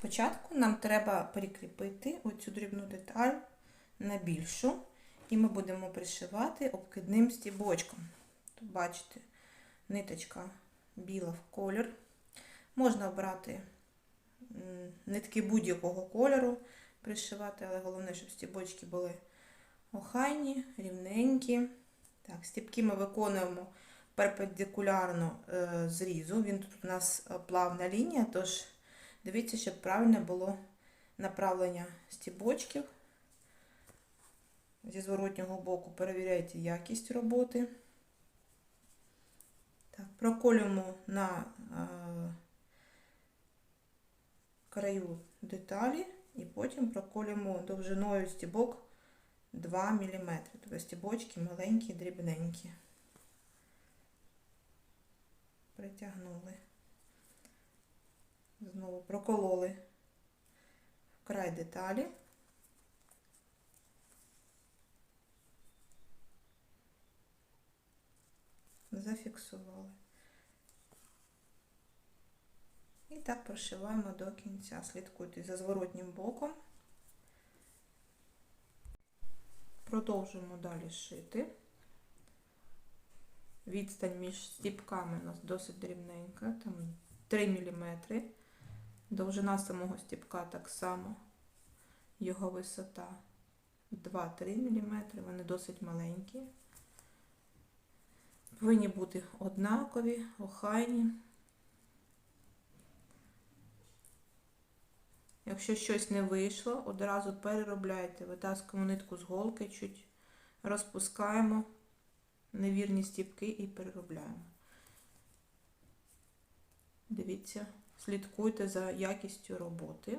Спочатку нам треба прикріпити оцю дрібну деталь на більшу, і ми будемо пришивати обкидним стібочком. Тут бачите, ниточка біла в колір. Можна обрати нитки будь-якого кольору, пришивати, але головне, щоб стібочки були охайні, рівненькі. Так, стібки ми виконуємо перпендикулярно е, зрізу. Він тут у нас е, плавна лінія, тож дивіться, щоб правильне було направлення стібочків. Зі зворотнього боку перевіряйте якість роботи. Так, проколюємо на е, краю деталі і потім проколюємо довжиною стібок 2 мм. Тобто стібочки маленькі, дрібненькі. Притягнули. Знову прокололи край деталі. Зафіксували. І так прошиваємо до кінця. Слідкуйте за зворотнім боком. Продовжуємо далі шити. Відстань між стіпками у нас досить дрібненька, там 3 мм. Довжина самого стіпка так само, його висота 2-3 мм, вони досить маленькі. Повинні бути однакові, охайні. Якщо щось не вийшло, одразу переробляйте, витаскуємо нитку з голки, чуть розпускаємо невірні стіпки і переробляємо. Дивіться, слідкуйте за якістю роботи.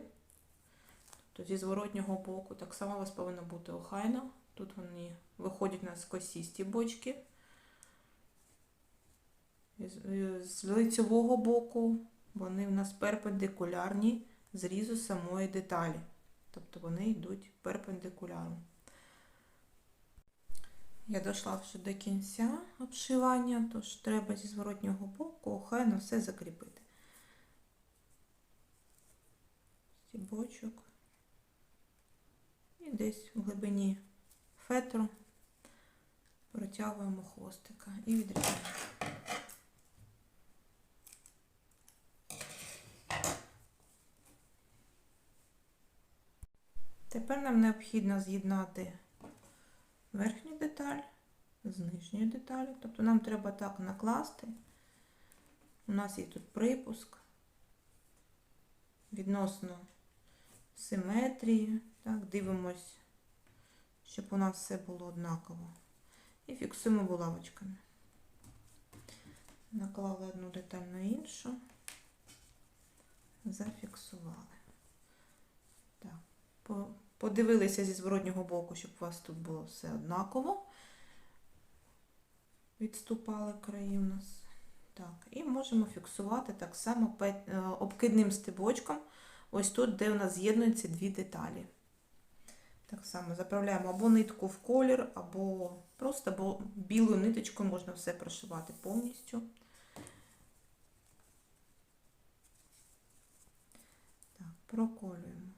Тобто зі зворотнього боку так само у вас повинно бути охайно. Тут вони виходять у нас косі стібочки. З лицевого боку вони в нас перпендикулярні зрізу самої деталі. Тобто вони йдуть перпендикулярно. Я дійшла вже до кінця обшивання, тож треба зі зворотнього боку охайно все закріпити. Стібочок. І десь в глибині фетру протягуємо хвостика і відрізаємо. Тепер нам необхідно з'єднати верхню деталь з нижньою деталю. Тобто нам треба так накласти. У нас є тут припуск відносно симетрії. Так, дивимось, щоб у нас все було однаково. І фіксуємо булавочками. Наклали одну деталь на іншу, зафіксували. Так, Подивилися зі зворотнього боку, щоб у вас тут було все однаково. Відступали краї у нас. Так, І можемо фіксувати так само обкидним стебочком, ось тут, де у нас з'єднуються дві деталі. Так само заправляємо або нитку в колір, або просто або білою ниточкою можна все прошивати повністю. Так, проколюємо.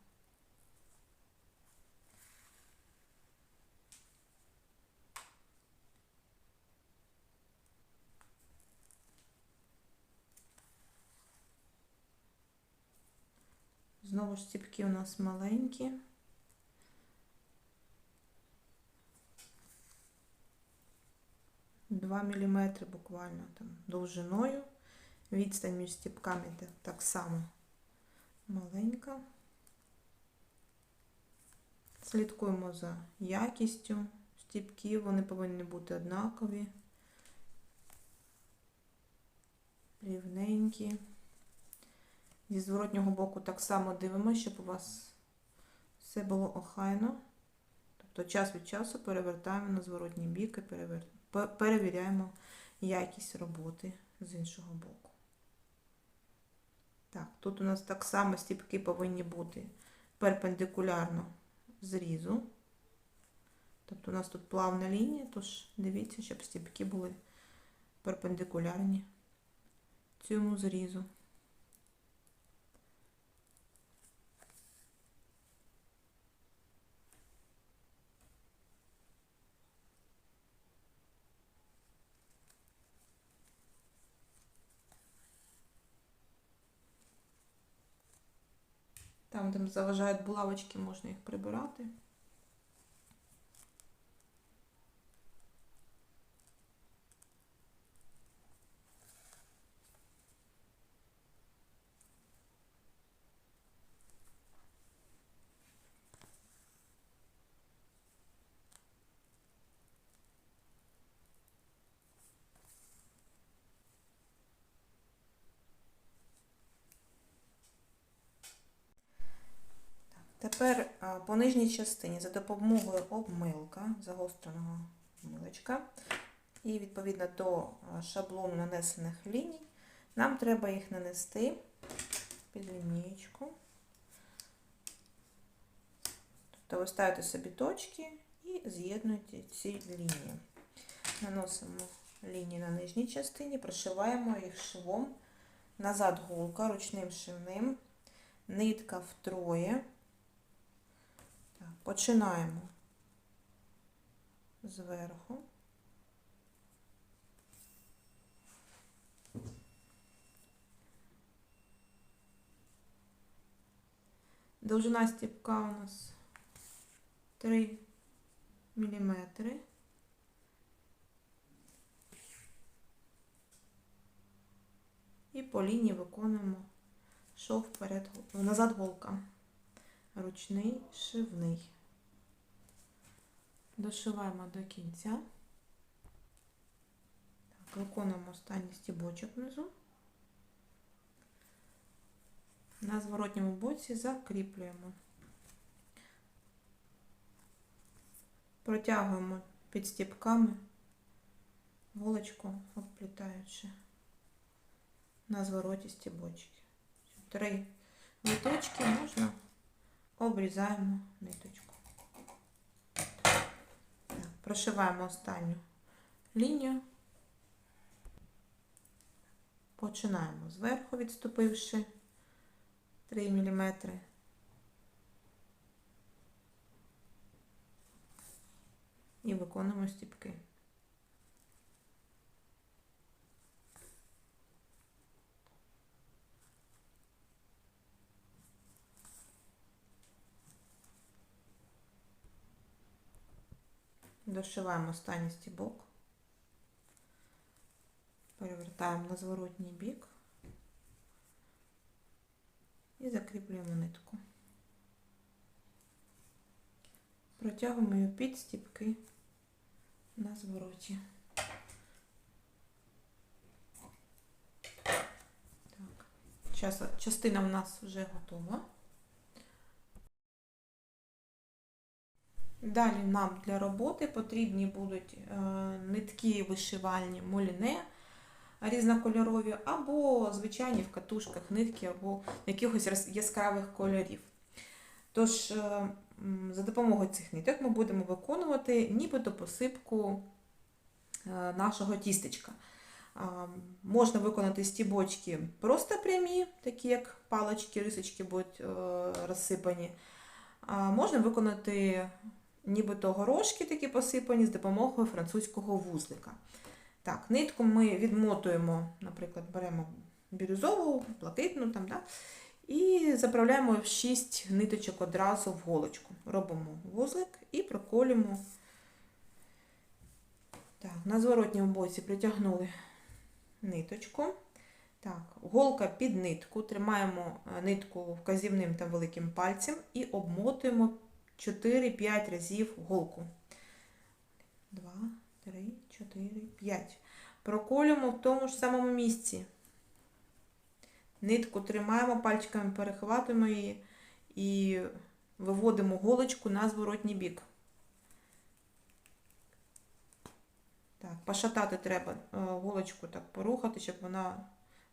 Знову ж ціпки у нас маленькі. Два міліметри буквально там довжиною. Відстань між стіпками так само маленька. Слідкуємо за якістю стіпків, вони повинні бути однакові, рівненькі. Зі зворотнього боку так само дивимося, щоб у вас все було охайно. Тобто час від часу перевертаємо на зворотній бік і перевер... перевіряємо якість роботи з іншого боку. Так, тут у нас так само стіпки повинні бути перпендикулярно зрізу. Тобто у нас тут плавна лінія, тож дивіться, щоб стіпки були перпендикулярні цьому зрізу. Там, де заважають булавочки, можна їх прибирати. Тепер по нижній частині за допомогою обмилка, загостреного милочка, і відповідно до шаблону нанесених ліній, нам треба їх нанести під лінієчку. Тобто ви ставите собі точки і з'єднуєте ці лінії. Наносимо лінії на нижній частині, прошиваємо їх швом, назад голка ручним шивним, нитка втроє. Починаємо зверху. Довжина стіпка у нас 3 міліметри. І по лінії виконуємо шов вперед, назад голка ручний шивний. Дошиваємо до кінця. Так, виконуємо останній стібочок внизу. На зворотньому боці закріплюємо. Протягуємо під стіпками голочку, обплітаючи на звороті стібочки. Три виточки можна обрізаємо ниточку. Прошиваємо останню лінію. Починаємо зверху, відступивши 3 мм. І виконуємо стіпки. Дошиваємо останній стібок, перевертаємо на зворотній бік і закріплюємо нитку. Протягуємо її під стібки на звороті. Так. Частина в нас вже готова. Далі нам для роботи потрібні будуть е, нитки вишивальні моліне різнокольорові, або звичайні в катушках нитки, або якихось яскравих кольорів. Тож, е, за допомогою цих ниток ми будемо виконувати нібито посипку е, нашого тістечка. Можна виконати стібочки просто прямі, такі як палочки, рисочки будуть розсипані. Можна виконати нібито горошки такі посипані з допомогою французького вузлика. Так, нитку ми відмотуємо, наприклад, беремо бірюзову, блакитну там, да, і заправляємо в 6 ниточок одразу в голочку. Робимо вузлик і проколюємо. Так, На зворотньому боці притягнули ниточку. Так, Голка під нитку, тримаємо е, нитку вказівним та великим пальцем і обмотуємо 4-5 разів голку. 2, 3, 4, 5. Проколюємо в тому ж самому місці. Нитку тримаємо, пальчиками перехватуємо її і виводимо голочку на зворотній бік. Так, Пошатати треба е, голочку так порухати, щоб вона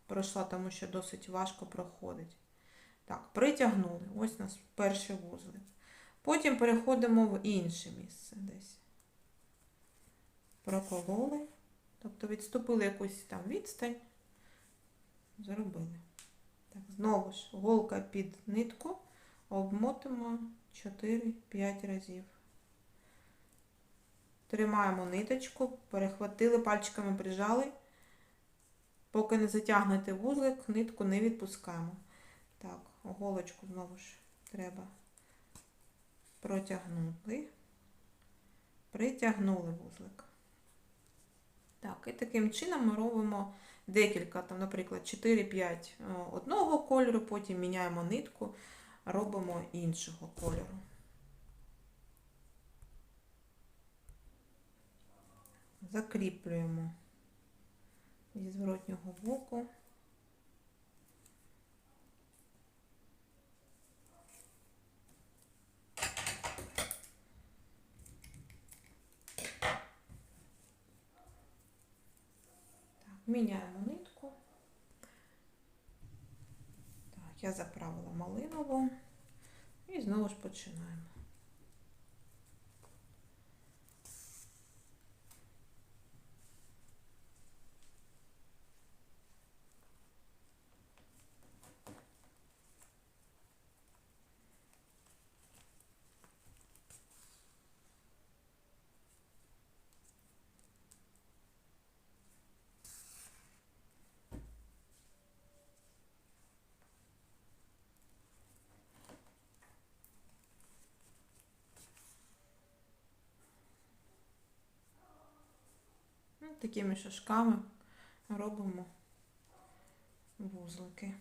пройшла, тому що досить важко проходить. Так, притягнули. Ось у нас перший вузлик. Потім переходимо в інше місце десь. Прокололи, тобто відступили якусь там відстань, зробили. Так, Знову ж голка під нитку, обмотимо 4-5 разів. Тримаємо ниточку, перехватили, пальчиками прижали. Поки не затягнете вузлик, нитку не відпускаємо. Так, голочку знову ж треба протягнули, притягнули вузлик. Так, і таким чином ми робимо декілька, там, наприклад, 4-5 одного кольору, потім міняємо нитку, робимо іншого кольору. Закріплюємо зі зворотнього боку. Міняємо нитку. Я заправила малинову і знову ж починаємо. Такими шашками робимо вузлики.